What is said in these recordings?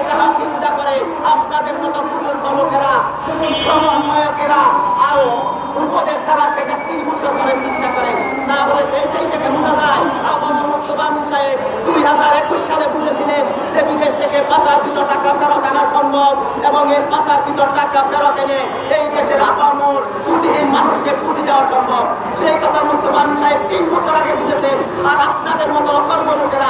থেকে যাহা চিন্তা করে, আপনাদের মতো পুজোর বালকেরা সমন্বয়কেরা, আরও সেটা তিন বছর করে চিন্তা করে। না বলে এইটাই থেকে বোঝা যায় সাহেব দুই হাজার একুশ সালে বুঝেছিলেন বিদেশ থেকে টাকা ফেরত সম্ভব এবং এর টাকা ফেরত এনে দেশের সম্ভব। সেই কথা তিন আর আপনাদের মতো অকর্ম লোকেরা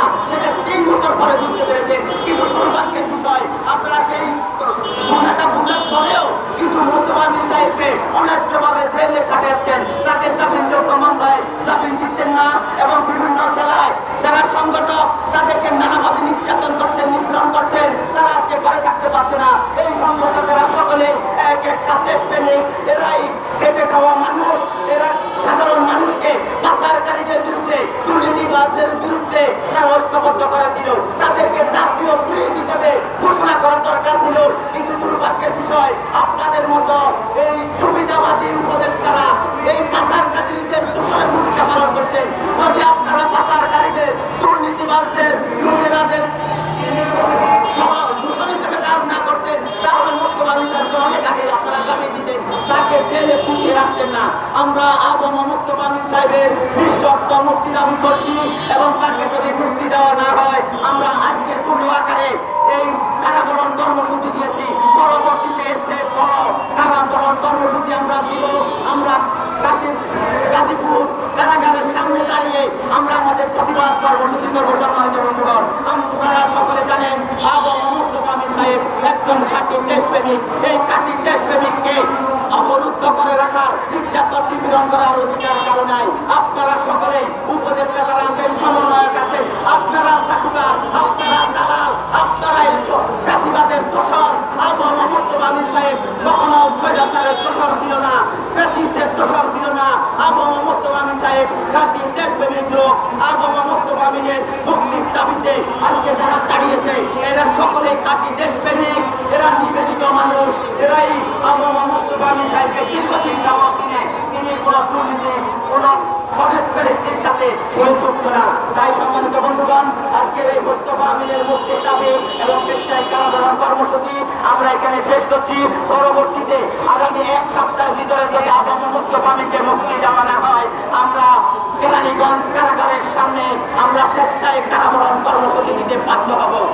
কাটাচ্ছেন তাকে জামিনযোগ্য মামলায় জামিন দিচ্ছেন না এবং বিভিন্ন জেলায় যারা সংগঠক তাদেরকে নানাভাবে নির্যাতন করছেন, নিপীড়ন করছেন, তারা আজকে ঘরে থাকতে পারছে না। এই সংগঠকেরা সকলে এক একটা দেশপ্রেমিক এরাই খেটে খাওয়া মানুষ, এরা সাধারণ মানুষকে পাচারকারীদের বিরুদ্ধে, দুর্নীতিবাজদের বিরুদ্ধে তারা ঐক্যবদ্ধ করেছিল তাদেরকে জাতীয় প্রেম হিসেবে ঘোষণা করা দরকার ছিল। কিন্তু দুর্ভাগ্যের বিষয়, আপনাদের মতো এই সুবিধাবাদী উপদেষ্টারা এই পাচারকারীদের দূষণের ভূমিকা পালন করছেন যদি আপনারা পাচারকারীদের দুর্নীতিবাজদের দিতেন। তাকে জেলে ফুটিয়ে রাখতেন না। আমরা আবহাওয়া মোস্তফা সাহেবের নিঃশব্দ মুক্তি দাবি করছি এবং তাকে যদি মুক্তি দেওয়া না হয় আমরা আজকে ছোট আকারে এই কারাবরণ কর্মসূচি দিয়েছি পরবর্তীতে এসে বড় কারাবরণ কর্মসূচি আমরা দিব আমরা কাশী গাজীপুর কারাগারের সামনে দাঁড়িয়ে আমরা আমাদের প্রতিবাদ কর্মসূচি করব সম্মানিত বন্ধুগণ আপনারা সকলে জানেন আবহাওয়া মুস্তফা আমিন সাহেব একজন খাঁটি ছিল না, ফ্যাসিস্টের ছিল না। আবহাওয়া মুস্তফা আমিন সাহেব খাঁটি দেশপ্রেমিক লোক আবহাওয়া মুস্তফা আমিনের দাবিতে আজকে যারা দাঁড়িয়েছে, এরা সকলেই খাঁটি দেশপ্রেমিক এরা নিবেদিত মানুষ এরাই আবহাওয়া মুস্তফা আমিন সাহেবকে দীর্ঘদিন যাবৎ চিনে তিনি কোনো সাথে কোনো যুক্ত না। তাই সম্মানিত বন্ধুগণ, আজকের এই মোস্তফা আমিনের মুক্তির দাবি এবং স্বেচ্ছায় কারাবরণ কর্মসূচি আমরা এখানে শেষ করছি। পরবর্তীতে আগামী এক সপ্তাহের ভিতরে যদি আগামী মুস্তফা আমিনকে মুক্তি দেওয়া না হয়, আমরা কেরানীগঞ্জ কারাগারের সামনে আমরা স্বেচ্ছায় কারাবরণ কর্মসূচি দিতে বাধ্য হব।